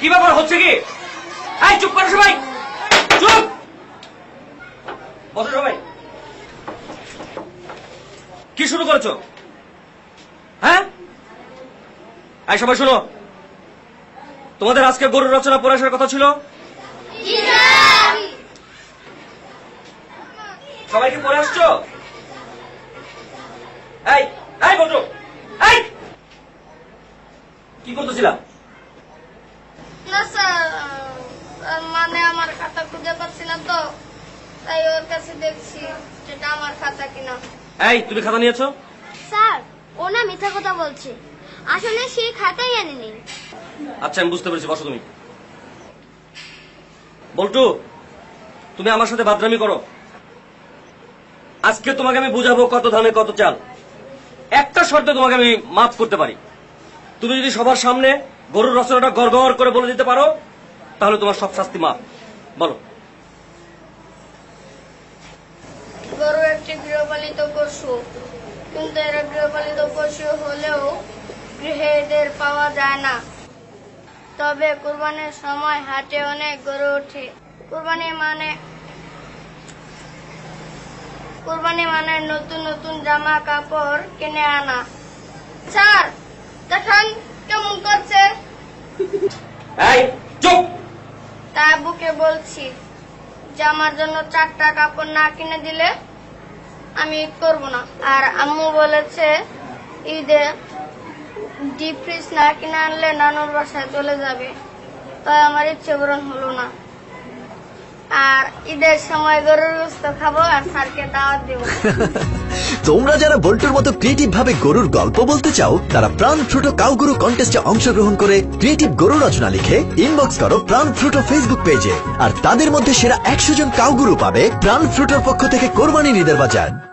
কি ব্যাপার হচ্ছে কি? এই, চুপ করো সবাই। চুপ! বসো সবাই। কি শুরু করেছ? হ্যাঁ? এই, সবাই শোনো। তোমাদের আজকে গরুর রচনা পড়ে আসার কথা ছিল? সবাই কি পড়ে আসছো? এই এই, বসো এই কি করতেছিলাম না স্যার আহ, মানে আমার খাতা খুঁজে পাচ্ছি না তো তাই ওর কাছে দেখছি যেটা আমার খাতা কিনা। এই তুমি খাতা নিয়েছো? স্যার ও না মিথ্যা কথা বলছে। আসলে সে খাতাই আনেনি। আচ্ছা আমি বুঝতে পেরেছি বসো তুমি। বল্টু তুমি আমার সাথে বাদরামি করো। আজকে তোমাকে আমি বুঝাবো কত ধানে কত চাল। একটা শর্তে তোমাকে আমি মাফ করতে পারি। তুমি যদি সবার সামনে গরুর রচনাটা গড় গড় করে বলে দিতে পারো তাহলে তোমার সব শাস্তি মাফ। বলো। গরু একটি গৃহপালিত পশু কিন্তু এরা গৃহপালিত পশু হলেও গৃহে এদের পাওয়া যায় না। তবে কোরবানির সময় হাটে অনেক গরু ওঠে। কোরবানি মানে কোরবানি মানে নতুন নতুন জামা কাপড় কিনে আনা। স্যার দেখান কেমন করছে। এই বলছি যে আমার জন্য চারটা কাপড় না কিনে দিলে আমি ঈদ করব না। আর আম্মু বলেছে, ঈদে ডিপ ফ্রিজ না কিনে আনলে নানুর বাসায় চলে যাবে। তাই আমার ইচ্ছে পূরণ হলো না। ঈদের সময় গরুর গোস্ত খাব আর স্যারকে দাওয়াত তোমরা যারা বল্টুর মতো ক্রিয়েটিভ ভাবে গরুর গল্প বলতে চাও, তারা প্রাণ ফ্রুটো কাউ গরু কন্টেস্টে অংশগ্রহণ করে ক্রিয়েটিভ গরু রচনা লিখে ইনবক্স করো প্রাণ ফ্রুটো ফেসবুক পেজে আর তাদের মধ্যে সেরা একশো জন কাউ গরু পাবে প্রাণ ফ্রুটোর পক্ষ থেকে কোরবানি ঈদের বাজার।